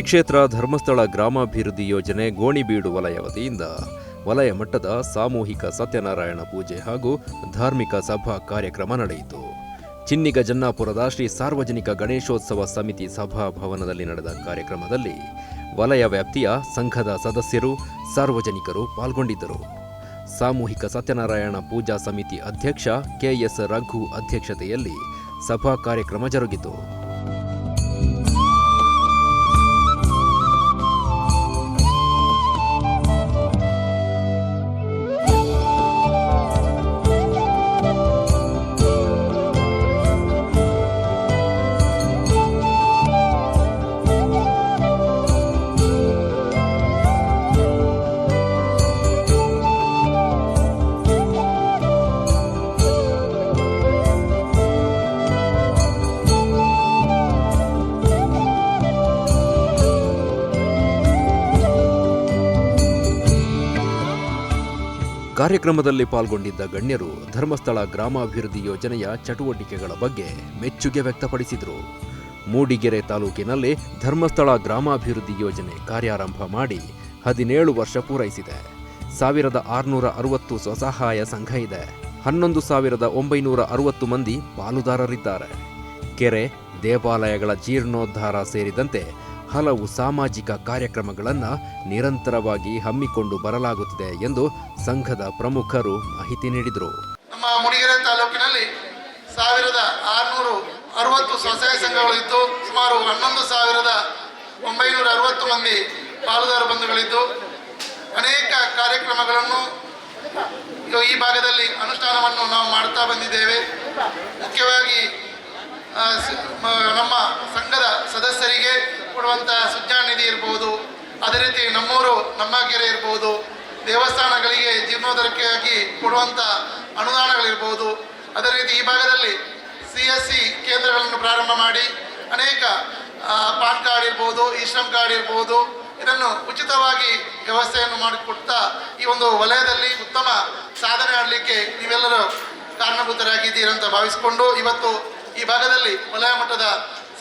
ಕ್ಷೇತ್ರ ಧರ್ಮಸ್ಥಳ ಗ್ರಾಮಾಭಿವೃದ್ಧಿ ಯೋಜನೆ ಗೋಣಿಬೀಡು ವಲಯ ವತಿಯಿಂದ ವಲಯ ಮಟ್ಟದ ಸಾಮೂಹಿಕ ಸತ್ಯನಾರಾಯಣ ಪೂಜೆ ಹಾಗೂ ಧಾರ್ಮಿಕ ಸಭಾ ಕಾರ್ಯಕ್ರಮ ನಡೆಯಿತು. ಚಿನ್ನಿಗ ಜನ್ನಾಪುರದ ಶ್ರೀ ಸಾರ್ವಜನಿಕ ಗಣೇಶೋತ್ಸವ ಸಮಿತಿ ಸಭಾಭವನದಲ್ಲಿ ನಡೆದ ಕಾರ್ಯಕ್ರಮದಲ್ಲಿ ವಲಯ ವ್ಯಾಪ್ತಿಯ ಸಂಘದ ಸದಸ್ಯರು, ಸಾರ್ವಜನಿಕರು ಪಾಲ್ಗೊಂಡಿದ್ದರು. ಸಾಮೂಹಿಕ ಸತ್ಯನಾರಾಯಣ ಪೂಜಾ ಸಮಿತಿ ಅಧ್ಯಕ್ಷ ಕೆಎಸ್ ರಘು ಅಧ್ಯಕ್ಷತೆಯಲ್ಲಿ ಸಭಾ ಕಾರ್ಯಕ್ರಮ ಜರುಗಿತು. ಕಾರ್ಯಕ್ರಮದಲ್ಲಿ ಪಾಲ್ಗೊಂಡಿದ್ದ ಗಣ್ಯರು ಧರ್ಮಸ್ಥಳ ಗ್ರಾಮಾಭಿವೃದ್ಧಿ ಯೋಜನೆಯ ಚಟುವಟಿಕೆಗಳ ಬಗ್ಗೆ ಮೆಚ್ಚುಗೆ ವ್ಯಕ್ತಪಡಿಸಿದರು. ಮೂಡಿಗೆರೆ ತಾಲೂಕಿನಲ್ಲಿ ಧರ್ಮಸ್ಥಳ ಗ್ರಾಮಾಭಿವೃದ್ಧಿ ಯೋಜನೆ ಕಾರ್ಯಾರಂಭ ಮಾಡಿ ಹದಿನೇಳು ವರ್ಷ ಪೂರೈಸಿದೆ. ಸಾವಿರದ ಆರುನೂರ ಅರವತ್ತು ಸ್ವಸಹಾಯ ಸಂಘ ಇದೆ. ಹನ್ನೊಂದು ಸಾವಿರದ ಒಂಬೈನೂರ ಅರವತ್ತು ಮಂದಿ ಪಾಲುದಾರರಿದ್ದಾರೆ. ಕೆರೆ, ದೇವಾಲಯಗಳ ಜೀರ್ಣೋದ್ಧಾರ ಸೇರಿದಂತೆ ಹಲವು ಸಾಮಾಜಿಕ ಕಾರ್ಯಕ್ರಮಗಳನ್ನು ನಿರಂತರವಾಗಿ ಹಮ್ಮಿಕೊಂಡು ಬರಲಾಗುತ್ತಿದೆ ಎಂದು ಸಂಘದ ಪ್ರಮುಖರು ಮಾಹಿತಿ ನೀಡಿದರು. ನಮ್ಮ ಮುಡಿಗೆರೆ ತಾಲೂಕಿನಲ್ಲಿ ಸಾವಿರದ ಆರುನೂರು ಅರವತ್ತು ಸ್ವಸಹಾಯ ಸಂಘಗಳಿದ್ದು ಸುಮಾರು ಹನ್ನೊಂದು ಸಾವಿರದ ಒಂಬೈನೂರ ಅರವತ್ತು ಮಂದಿ ಪಾಲುದಾರ ಬಂಧುಗಳಿದ್ದು, ಅನೇಕ ಕಾರ್ಯಕ್ರಮಗಳನ್ನು ಈ ಭಾಗದಲ್ಲಿ ಅನುಷ್ಠಾನವನ್ನು ನಾವು ಮಾಡ್ತಾ ಬಂದಿದ್ದೇವೆ. ಮುಖ್ಯವಾಗಿ ನಮ್ಮ ಸಂಘದ ಸದಸ್ಯರಿಗೆ ಕೊಡುವಂಥ ಸುಜ್ಞಾನ ನಿಧಿ ಇರ್ಬೋದು, ಅದೇ ರೀತಿ ನಮ್ಮೂರು ನಮ್ಮ ಕೆರೆ ಇರ್ಬೋದು, ದೇವಸ್ಥಾನಗಳಿಗೆ ಜೀರ್ಣೋದ್ಧರಕ್ಕಾಗಿ ಕೊಡುವಂಥ ಅನುದಾನಗಳಿರ್ಬೋದು. ಅದೇ ರೀತಿ ಈ ಭಾಗದಲ್ಲಿ ಸಿ ಎಸ್ ಸಿ ಕೇಂದ್ರಗಳನ್ನು ಪ್ರಾರಂಭ ಮಾಡಿ, ಅನೇಕ ಪಾನ್ ಕಾರ್ಡ್ ಇರ್ಬೋದು, ಈ ಶ್ರಮ್ ಕಾರ್ಡ್ ಇರ್ಬೋದು, ಇದನ್ನು ಉಚಿತವಾಗಿ ವ್ಯವಸ್ಥೆಯನ್ನು ಮಾಡಿಕೊಡ್ತಾ ಈ ಒಂದು ವಲಯದಲ್ಲಿ ಉತ್ತಮ ಸಾಧನೆ ಮಾಡಲಿಕ್ಕೆ ನೀವೆಲ್ಲರೂ ಕಾರಣಭೂತರಾಗಿದ್ದೀರಂತ ಭಾವಿಸಿಕೊಂಡು ಇವತ್ತು ಈ ಭಾಗದಲ್ಲಿ ವಲಯ ಮಟ್ಟದ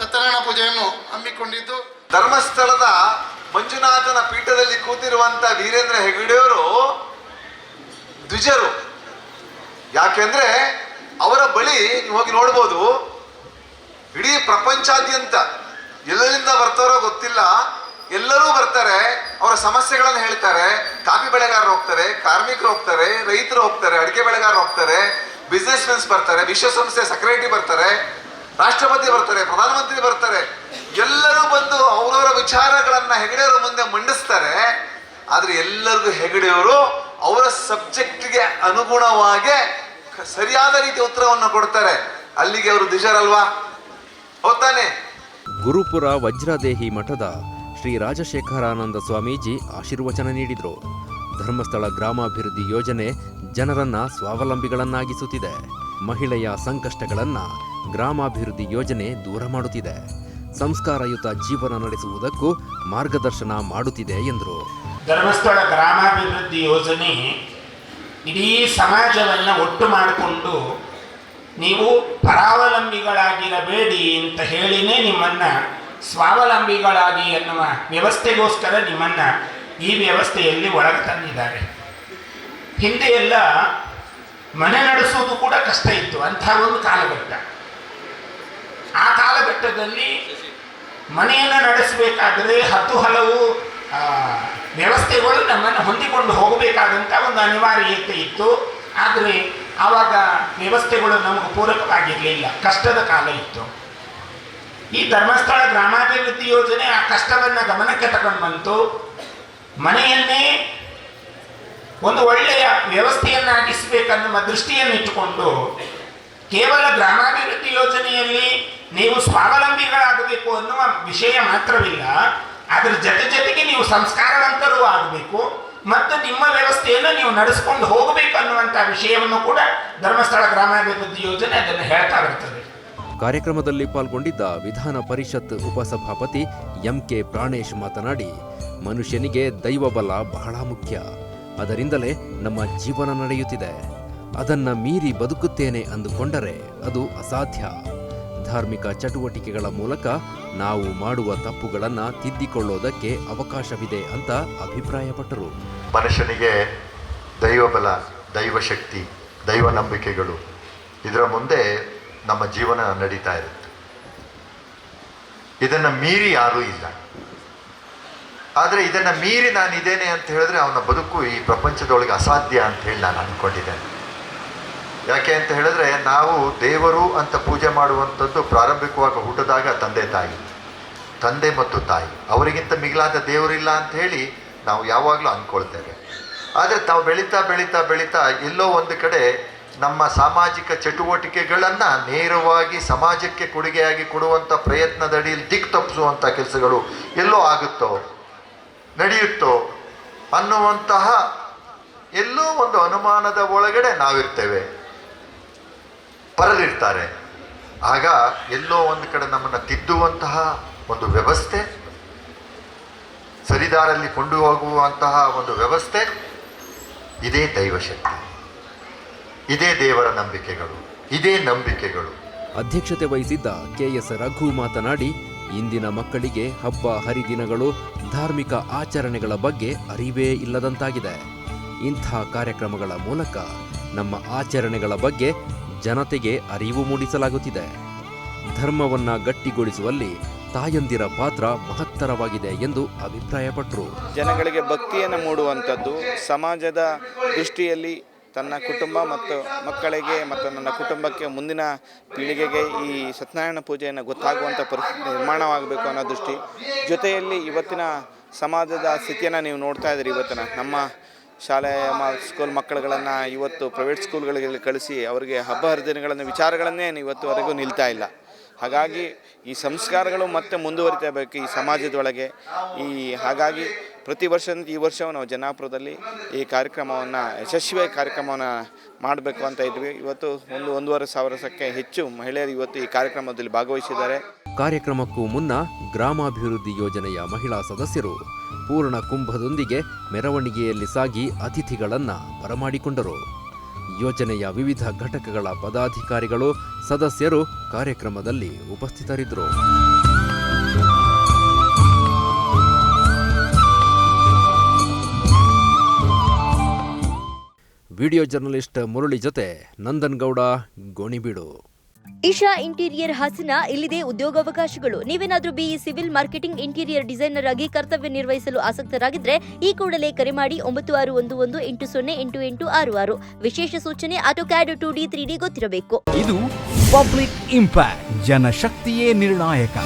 ಸತ್ಯನಾರಾಯಣ ಪೂಜೆಯನ್ನು ಹಮ್ಮಿಕೊಂಡಿದ್ದು ಧರ್ಮಸ್ಥಳದ ಮಂಜುನಾಥನ ಪೀಠದಲ್ಲಿ ಕೂತಿರುವಂತ ವೀರೇಂದ್ರ ಹೆಗಡೆಯವರು ದ್ವಿಜರು. ಯಾಕೆಂದ್ರೆ ಅವರ ಬಳಿ ನೀವು ಹೋಗಿ ನೋಡ್ಬೋದು, ಇಡೀ ಪ್ರಪಂಚಾದ್ಯಂತ ಎಲ್ಲರಿಂದ ಬರ್ತಾರೋ ಗೊತ್ತಿಲ್ಲ. ಎಲ್ಲರೂ ಬರ್ತಾರೆ, ಅವರ ಸಮಸ್ಯೆಗಳನ್ನು ಹೇಳ್ತಾರೆ. ಕಾಫಿ ಬೆಳೆಗಾರರು ಹೋಗ್ತಾರೆ, ಕಾರ್ಮಿಕರು ಹೋಗ್ತಾರೆ, ರೈತರು ಹೋಗ್ತಾರೆ, ಅಡಿಕೆ ಬೆಳೆಗಾರರು ಹೋಗ್ತಾರೆ ಬಿಸ್ನೆಸ್ ಮೆನ್ಸ್ ಬರ್ತಾರೆ ವಿಶ್ವಸಂಸ್ಥೆ ಸೆಕ್ರೆಟರಿ ಬರ್ತಾರೆ. ರಾಷ್ಟ್ರಪತಿ ಬರ್ತಾರೆ, ಪ್ರಧಾನಮಂತ್ರಿ ಬರ್ತಾರೆ, ಎಲ್ಲರೂ ಬಂದು ಅವರವರ ವಿಚಾರಗಳನ್ನು ಹೆಗಡೆಯವರ ಮುಂದೆ ಮಂಡಿಸ್ತಾರೆ. ಆದರೆ ಎಲ್ಲರಿಗೂ ಹೆಗಡೆಯವರು ಅವರ ಸಬ್ಜೆಕ್ಟ್ಗೆ ಅನುಗುಣವಾಗಿ ಸರಿಯಾದ ರೀತಿಯ ಉತ್ತರವನ್ನು ಕೊಡ್ತಾರೆ. ಅಲ್ಲಿಗೆ ಅವರು ದಿಶರಲ್ವಾ? ಹೋಗ್ತಾನೆ. ಗುರುಪುರ ವಜ್ರದೇಹಿ ಮಠದ ಶ್ರೀ ರಾಜಶೇಖರಾನಂದ ಸ್ವಾಮೀಜಿ ಆಶೀರ್ವಚನ ನೀಡಿದರು. ಧರ್ಮಸ್ಥಳ ಗ್ರಾಮಾಭಿವೃದ್ಧಿ ಯೋಜನೆ ಜನರನ್ನ ಸ್ವಾವಲಂಬಿಗಳನ್ನಾಗಿಸುತ್ತಿದೆ. ಮಹಿಳೆಯ ಸಂಕಷ್ಟಗಳನ್ನ ಗ್ರಾಮಾಭಿವೃದ್ಧಿ ಯೋಜನೆ ದೂರ ಮಾಡುತ್ತಿದೆ. ಸಂಸ್ಕಾರಯುತ ಜೀವನ ನಡೆಸುವುದಕ್ಕೂ ಮಾರ್ಗದರ್ಶನ ಮಾಡುತ್ತಿದೆ ಎಂದರು. ಧರ್ಮಸ್ಥಳ ಗ್ರಾಮಾಭಿವೃದ್ಧಿ ಯೋಜನೆ ಇಡೀ ಸಮಾಜವನ್ನು ಒಟ್ಟು ಮಾಡಿಕೊಂಡು ನೀವು ಪರಾವಲಂಬಿಗಳಾಗಿರಬೇಡಿ ಅಂತ ಹೇಳಿನೇ ನಿಮ್ಮನ್ನು ಸ್ವಾವಲಂಬಿಗಳಾಗಿ ಎನ್ನುವ ವ್ಯವಸ್ಥೆಗೋಸ್ಕರ ನಿಮ್ಮನ್ನು ಈ ವ್ಯವಸ್ಥೆಯಲ್ಲಿ ಒಳಗೆ ತಂದಿದ್ದಾರೆ. ಹಿಂದೆ ಎಲ್ಲ ಮನೆ ನಡೆಸೋದು ಕೂಡ ಕಷ್ಟ ಇತ್ತು, ಅಂಥ ಒಂದು ಕಾಲಘಟ್ಟ. ಆ ಕಾಲಘಟ್ಟದಲ್ಲಿ ಮನೆಯನ್ನು ನಡೆಸಬೇಕಾದರೆ ಹತ್ತು ಹಲವು ವ್ಯವಸ್ಥೆಗಳು ನಮ್ಮನ್ನು ಹೊಂದಿಕೊಂಡು ಹೋಗಬೇಕಾದಂಥ ಒಂದು ಅನಿವಾರ್ಯತೆ ಇತ್ತು. ಆದರೆ ಆವಾಗ ವ್ಯವಸ್ಥೆಗಳು ನಮಗೆ ಪೂರಕವಾಗಿರಲಿಲ್ಲ. ಕಷ್ಟದ ಕಾಲ ಇತ್ತು. ಈ ಧರ್ಮಸ್ಥಳ ಗ್ರಾಮಾಭಿವೃದ್ಧಿ ಯೋಜನೆ ಆ ಕಷ್ಟವನ್ನು ಗಮನಕ್ಕೆ ತಗೊಂಡು ಬಂತು. ಮನೆಯನ್ನೇ ಒಂದು ಒಳ್ಳೆಯ ವ್ಯವಸ್ಥೆಯನ್ನಾಗಿಸಬೇಕನ್ನುವ ದೃಷ್ಟಿಯನ್ನು ಇಟ್ಟುಕೊಂಡು ಕೇವಲ ಗ್ರಾಮಾಭಿವೃದ್ಧಿ ಯೋಜನೆಯಲ್ಲಿ ನೀವು ಸ್ವಾವಲಂಬಿಗಳಾಗಬೇಕು ಅನ್ನುವ ವಿಷಯ ಮಾತ್ರವಿಲ್ಲ, ಅದರ ಜೊತೆ ಜೊತೆಗೆ ನೀವು ಸಂಸ್ಕಾರವಂತರೂ ಆಗಬೇಕು ಮತ್ತು ನಿಮ್ಮ ವ್ಯವಸ್ಥೆಯನ್ನು ನೀವು ನಡೆಸ್ಕೊಂಡು ಹೋಗಬೇಕು ಅನ್ನುವಂಥ ವಿಷಯವನ್ನು ಕೂಡ ಧರ್ಮಸ್ಥಳ ಗ್ರಾಮಾಭಿವೃದ್ಧಿ ಯೋಜನೆ ಅದನ್ನು ಹೇಳ್ತಾ ಇರ್ತದೆ ಕಾರ್ಯಕ್ರಮದಲ್ಲಿ ಪಾಲ್ಗೊಂಡಿದ್ದ ವಿಧಾನ ಪರಿಷತ್ ಉಪಸಭಾಪತಿ ಎಂಕೆ ಪ್ರಾಣೇಶ್ ಮಾತನಾಡಿ, ಮನುಷ್ಯನಿಗೆ ದೈವಬಲ ಬಹಳ ಮುಖ್ಯ. ಅದರಿಂದಲೇ ನಮ್ಮ ಜೀವನ ನಡೆಯುತ್ತಿದೆ. ಅದನ್ನ ಮೀರಿ ಬದುಕುತ್ತೇನೆ ಅಂದುಕೊಂಡರೆ ಅದು ಅಸಾಧ್ಯ. ಧಾರ್ಮಿಕ ಚಟುವಟಿಕೆಗಳ ಮೂಲಕ ನಾವು ಮಾಡುವ ತಪ್ಪುಗಳನ್ನು ತಿದ್ದಿಕೊಳ್ಳೋದಕ್ಕೆ ಅವಕಾಶವಿದೆ ಅಂತ ಅಭಿಪ್ರಾಯಪಟ್ಟರು. ಮನುಷ್ಯನಿಗೆ ದೈವಬಲ, ದೈವಶಕ್ತಿ ದೈವ ನಂಬಿಕೆಗಳು ಇದರ ಮುಂದೆ ನಮ್ಮ ಜೀವನ ನಡೀತಾ ಇರುತ್ತೆ. ಇದನ್ನು ಮೀರಿ ಯಾರೂ ಇಲ್ಲ. ಆದರೆ ಇದನ್ನು ಮೀರಿ ನಾನು ಇದ್ದೇನೆ ಅಂತ ಹೇಳಿದ್ರೆ ಅವನ ಬದುಕು ಈ ಪ್ರಪಂಚದೊಳಗೆ ಅಸಾಧ್ಯ ಅಂತ ಹೇಳಿ ನಾನು ಅಂದ್ಕೊಂಡಿದ್ದೇನೆ. ಯಾಕೆ ಅಂತ ಹೇಳಿದ್ರೆ ನಾವು ದೇವರು ಅಂತ ಪೂಜೆ ಮಾಡುವಂಥದ್ದು ಪ್ರಾರಂಭಿಕವಾಗಿ ಹುಟ್ಟಿದಾಗ ತಂದೆ ತಾಯಿ, ತಂದೆ ಮತ್ತು ತಾಯಿ. ಅವರಿಗಿಂತ ಮಿಗಿಲಾದ ದೇವರಿಲ್ಲ ಅಂತ ಹೇಳಿ ನಾವು ಯಾವಾಗಲೂ ಅಂದ್ಕೊಳ್ತೇವೆ. ಆದರೆ ತಾವು ಬೆಳೀತಾ ಬೆಳೀತಾ ಬೆಳೀತಾ ಎಲ್ಲೋ ಒಂದು ಕಡೆ ನಮ್ಮ ಸಾಮಾಜಿಕ ಚಟುವಟಿಕೆಗಳನ್ನು ನೇರವಾಗಿ ಸಮಾಜಕ್ಕೆ ಕೊಡುಗೆಯಾಗಿ ಕೊಡುವಂಥ ಪ್ರಯತ್ನದಡಿಯಲ್ಲಿ ದಿಕ್ಕು ತಪ್ಪಿಸುವಂಥ ಕೆಲಸಗಳು ಎಲ್ಲೋ ಆಗುತ್ತೋ, ನಡೆಯುತ್ತೋ ಅನ್ನುವಂತಹ ಎಲ್ಲೋ ಒಂದು ಅನುಮಾನದ ಒಳಗಡೆ ನಾವಿರ್ತೇವೆ. ಪರರಿರ್ತಾರೆ ಆಗ ಎಲ್ಲೋ ಒಂದು ಕಡೆ ನಮ್ಮನ್ನು ತಿದ್ದುವಂತಹ ಒಂದು ವ್ಯವಸ್ಥೆ, ಸರಿದಾರಲ್ಲಿ ಕೊಂಡು ಹೋಗುವಂತಹ ಒಂದು ವ್ಯವಸ್ಥೆ, ಇದೇ ದೈವಶಕ್ತಿ. ಇದೇ ದೇವರ ನಂಬಿಕೆಗಳು, ಇದೇ ನಂಬಿಕೆಗಳು. ಅಧ್ಯಕ್ಷತೆ ವಹಿಸಿದ್ದ ಕೆಎಸ್ ರಘು ಮಾತನಾಡಿ, ಇಂದಿನ ಮಕ್ಕಳಿಗೆ ಹಬ್ಬ ಹರಿದಿನಗಳು ಧಾರ್ಮಿಕ ಆಚರಣೆಗಳ ಬಗ್ಗೆ ಅರಿವೇ ಇಲ್ಲದಂತಾಗಿದೆ. ಇಂಥ ಕಾರ್ಯಕ್ರಮಗಳ ಮೂಲಕ ನಮ್ಮ ಆಚರಣೆಗಳ ಬಗ್ಗೆ ಜನತೆಗೆ ಅರಿವು ಮೂಡಿಸಲಾಗುತ್ತಿದೆ. ಧರ್ಮವನ್ನ ಗಟ್ಟಿಗೊಳಿಸುವಲ್ಲಿ ತಾಯಂದಿರ ಪಾತ್ರ ಮಹತ್ತರವಾಗಿದೆ ಎಂದು ಅಭಿಪ್ರಾಯಪಟ್ಟರು ಜನಗಳಿಗೆ ಭಕ್ತಿಯನ್ನು ಮೂಡುವಂಥದ್ದು, ಸಮಾಜದ ದೃಷ್ಟಿಯಲ್ಲಿ ತನ್ನ ಕುಟುಂಬ ಮತ್ತು ಮಕ್ಕಳಿಗೆ ಮತ್ತು ನನ್ನ ಕುಟುಂಬಕ್ಕೆ ಮುಂದಿನ ಪೀಳಿಗೆಗೆ ಈ ಸತ್ಯನಾರಾಯಣ ಪೂಜೆಯನ್ನು ಗೊತ್ತಾಗುವಂಥ ಪರಿಸ್ಥಿತಿ ನಿರ್ಮಾಣವಾಗಬೇಕು ಅನ್ನೋ ದೃಷ್ಟಿ. ಜೊತೆಯಲ್ಲಿ ಇವತ್ತಿನ ಸಮಾಜದ ಸ್ಥಿತಿಯನ್ನು ನೀವು ನೋಡ್ತಾ ಇದ್ದೀರಿ ಇವತ್ತಿನ ನಮ್ಮ ಶಾಲೆಯ ಸ್ಕೂಲ್ ಮಕ್ಕಳುಗಳನ್ನು ಇವತ್ತು ಪ್ರೈವೇಟ್ ಸ್ಕೂಲ್ಗಳಿಗೆ ಕಳಿಸಿ ಅವರಿಗೆ ಹಬ್ಬ ಹರಿದಿನಗಳನ್ನು, ವಿಚಾರಗಳನ್ನೇ ಇವತ್ತುವರೆಗೂ ನಿಲ್ತಾ ಇಲ್ಲ. ಹಾಗಾಗಿ ಈ ಸಂಸ್ಕಾರಗಳು ಮತ್ತೆ ಮುಂದುವರಿತಬೇಕು ಈ ಸಮಾಜದೊಳಗೆ. ಈ ಹಾಗಾಗಿ ಪ್ರತಿ ವರ್ಷ ಈ ವರ್ಷವೂ ನಾವು ಜನಾಪುರದಲ್ಲಿ ಈ ಕಾರ್ಯಕ್ರಮವನ್ನು ಯಶಸ್ವಿಯಾಗಿ ಕಾರ್ಯಕ್ರಮವನ್ನು ಮಾಡಬೇಕು ಅಂತ ಇದ್ವಿ. ಇವತ್ತು ಒಂದು, ಒಂದೂವರೆ ಸಾವಿರಕ್ಕೆ ಹೆಚ್ಚು ಮಹಿಳೆಯರು ಇವತ್ತು ಈ ಕಾರ್ಯಕ್ರಮದಲ್ಲಿ ಭಾಗವಹಿಸಿದ್ದಾರೆ. ಕಾರ್ಯಕ್ರಮಕ್ಕೂ ಮುನ್ನ ಗ್ರಾಮಾಭಿವೃದ್ಧಿ ಯೋಜನೆಯ ಮಹಿಳಾ ಸದಸ್ಯರು ಪೂರ್ಣ ಕುಂಭದೊಂದಿಗೆ ಮೆರವಣಿಗೆಯಲ್ಲಿ ಸಾಗಿ ಅತಿಥಿಗಳನ್ನು ಬರಮಾಡಿಕೊಂಡರು. ಯೋಜನೆಯ ವಿವಿಧ ಘಟಕಗಳ ಪದಾಧಿಕಾರಿಗಳು, ಸದಸ್ಯರು ಕಾರ್ಯಕ್ರಮದಲ್ಲಿ ಉಪಸ್ಥಿತರಿದ್ದರು. ವಿಡಿಯೋ ಜರ್ನಲಿಸ್ಟ್ ಮುರಳಿ ಜೊತೆ ನಂದನ್ಗೌಡ ಗೋಣಿಬೀಡು. ಇಶಾ ಇಂಟೀರಿಯರ್ ಹಾಸನ ಇಲ್ಲಿದೆ ಉದ್ಯೋಗಾವಕಾಶಗಳು. ನೀವೇನಾದರೂ BE civil marketing interior designer ಆಗಿ ಕರ್ತವ್ಯ ನಿರ್ವಹಿಸಲು ಆಸಕ್ತರಾಗಿದ್ದರೆ ಈ ಕೂಡಲೇ ಕರೆ ಮಾಡಿ ಒಂಬತ್ತು ಆರು ಒಂದು ಒಂದು ಎಂಟು ಸೊನ್ನೆ ಎಂಟು ಎಂಟು ಆರು ಆರು. ವಿಶೇಷ ಸೂಚನೆ AutoCAD two D three D ಗೊತ್ತಿರಬೇಕು. ಇದು ಪಬ್ಲಿಕ್ ಇಂಪ್ಯಾಕ್ಟ್ ಜನಶಕ್ತಿಯೇ ನಿರ್ಣಾಯಕ.